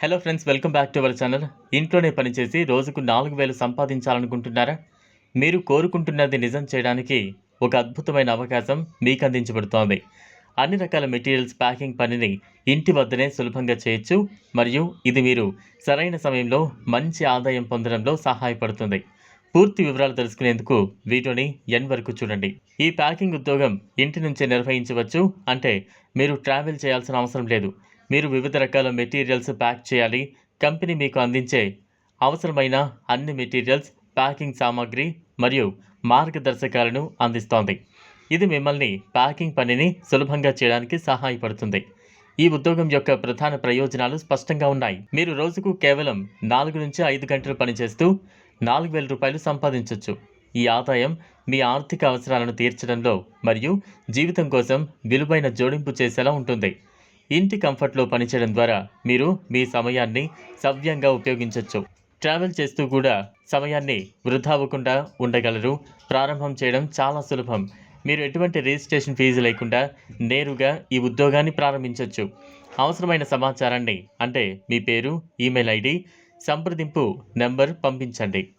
Hello friends welcome back to our channel ఇంట్లోనే పనిచేసి రోజుకు నాలుగు వేలు సంపాదించాలనుకుంటున్నారా? మీరు కోరుకుంటున్నది నిజం చేయడానికి ఒక అద్భుతమైన అవకాశం మీకు అందించబడుతోంది. అన్ని రకాల మెటీరియల్స్ ప్యాకింగ్ పనిని ఇంటి వద్దనే సులభంగా చేయొచ్చు మరియు ఇది మీరు సరైన సమయంలో మంచి ఆదాయం పొందడంలో సహాయపడుతుంది. పూర్తి వివరాలు తెలుసుకునేందుకు వీడియోని ఎన్ వరకు చూడండి. ఈ ప్యాకింగ్ ఉద్యోగం ఇంటి నుంచే నిర్వహించవచ్చు అంటే మీరు ట్రావెల్ చేయాల్సిన అవసరం లేదు. మీరు వివిధ రకాల మెటీరియల్స్ ప్యాక్ చేయాలి. కంపెనీ మీకు అందించే అవసరమైన అన్ని మెటీరియల్స్ ప్యాకింగ్ సామాగ్రి మరియు మార్గదర్శకాలను అందిస్తోంది. ఇది మిమ్మల్ని ప్యాకింగ్ పనిని సులభంగా చేయడానికి సహాయపడుతుంది. ఈ ఉద్యోగం యొక్క ప్రధాన ప్రయోజనాలు స్పష్టంగా ఉన్నాయి. మీరు రోజుకు కేవలం నాలుగు నుంచి ఐదు గంటలు పనిచేస్తూ నాలుగు వేల రూపాయలు సంపాదించవచ్చు ఈ ఆదాయం మీ ఆర్థిక అవసరాలను తీర్చడంలో మరియు జీవితం కోసం విలువైన జోడింపు చేసేలా ఉంటుంది. ఇంటి కంఫర్ట్లో పనిచేయడం ద్వారా మీరు మీ సమయాన్ని సవ్యంగా ఉపయోగించవచ్చు ట్రావెల్ చేస్తూ కూడా సమయాన్ని వృధా అవ్వకుండా ఉండగలరు. ప్రారంభం చేయడం చాలా సులభం. మీరు ఎటువంటి రిజిస్ట్రేషన్ ఫీజు లేకుండా నేరుగా ఈ ఉద్యోగాన్ని ప్రారంభించవచ్చు అవసరమైన సమాచారాన్ని అంటే మీ పేరు ఈమెయిల్ ఐడి సంప్రదింపు నెంబర్ పంపించండి.